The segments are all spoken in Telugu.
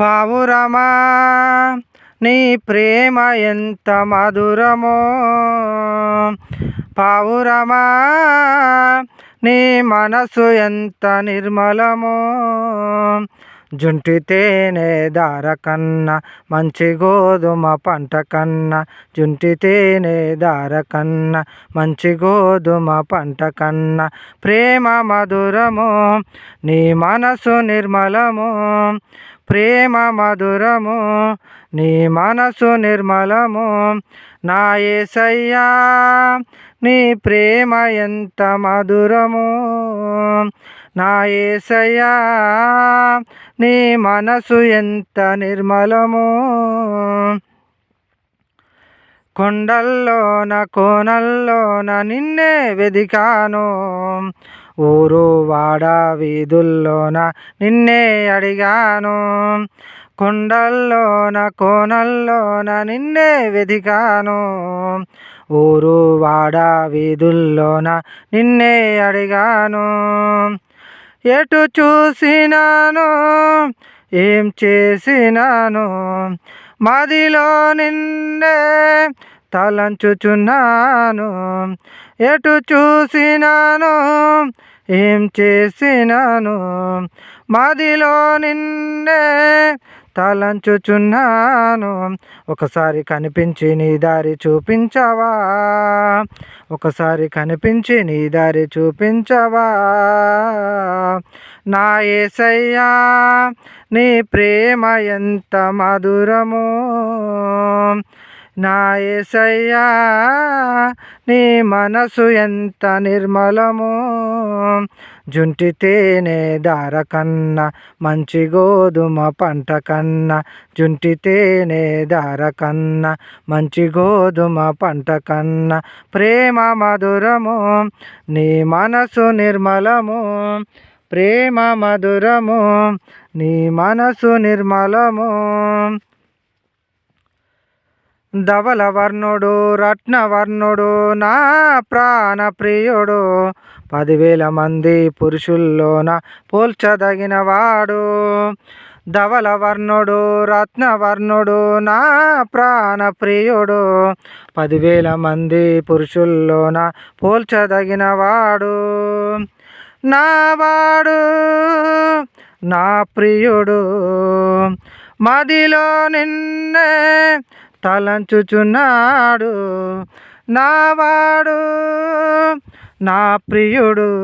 పావురమా? నీ ప్రేమ ఎంత మధురమో? పావురమా? నీ మనసు ఎంత నిర్మలమో? జుంటి తేనె దార కన్నా మంచి గోధుమ పంట కన్నా. జుంటి తేనె దార కన్నా మంచి గోధుమ పంట కన్నా. ప్రేమ మధురము నీ మనసు నిర్మలము. ప్రేమ మధురము నీ మనసు నిర్మలము. నా ఏసయ్యా నీ ప్రేమ ఎంత మధురము. నా ఏసయ్యా నీ మనసు ఎంత నిర్మలము. కొండల్లోన కోనల్లోన నిన్నే వెదికాను. ఊరు వాడ వీధుల్లోన నిన్నే అడిగాను. కొండల్లోన కోనల్లోన నిన్నే వెదికాను. ఊరు వాడ వీధుల్లోన నిన్నే అడిగాను. ఎటు చూసినాను? ఏం చేసినాను? మదిలో నిన్నే తలంచుచున్నాను ఎటు చూసినాను ఏం చేసినాను? మాదిలో నిన్నే తలంచుచున్నాను. ఒకసారి కనిపించి నీ దారి చూపించవా? ఒకసారి కనిపించి నీ దారి చూపించవా? నా ఏసయ్యా నీ ప్రేమ ఎంత మధురమో! నా ఏసయ్యా నీ మనసు ఎంత నిర్మలము. జుంటి తేనె దార కన్నా మంచి గోధుమ పంట కన్నా. జుంటి తేనె దార కన్నా మంచి గోధుమ పంట కన్నా. ప్రేమ మధురము నీ మనసు నిర్మలము. ప్రేమ మధురము నీ మనసు నిర్మలము. ధవలవర్ణుడు రత్నవర్ణుడు నా ప్రాణ ప్రియుడు. పదివేల మంది పురుషుల్లోన పోల్చదగిన వాడు. ధవలవర్ణుడు రత్నవర్ణుడు నా ప్రాణ ప్రియుడు. పదివేల మంది పురుషుల్లోన పోల్చదగిన వాడు. నావాడు నా ప్రియుడు. మదిలో నిన్నే తలంచుచున్నాడు. నావాడు నా ప్రియుడు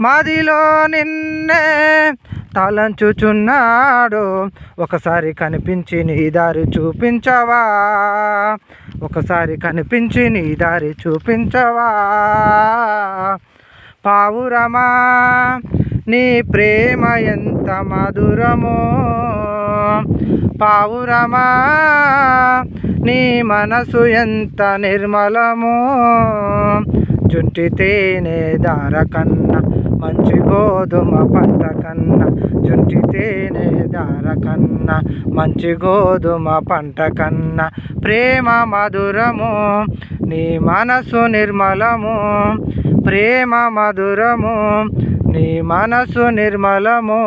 మదిలో నిన్నే తలంచుచున్నాడు. ఒకసారి కనిపించి నీ దారి చూపించవా? ఒకసారి కనిపించి నీ దారి చూపించవా? పావురమా నీ ప్రేమ ఎంత మధురమో. పావురమా నీ మనసు ఎంత నిర్మలమో. జుంటి తేనె దార కన్నా మంచి గోధుమ పంట కన్నా. జుంటి తేనె దార కన్నా మంచి గోధుమ పంట కన్నా. ప్రేమ మధురము నీ మనసు నిర్మలము. ప్రేమ మధురము నీ మనసు నిర్మలము.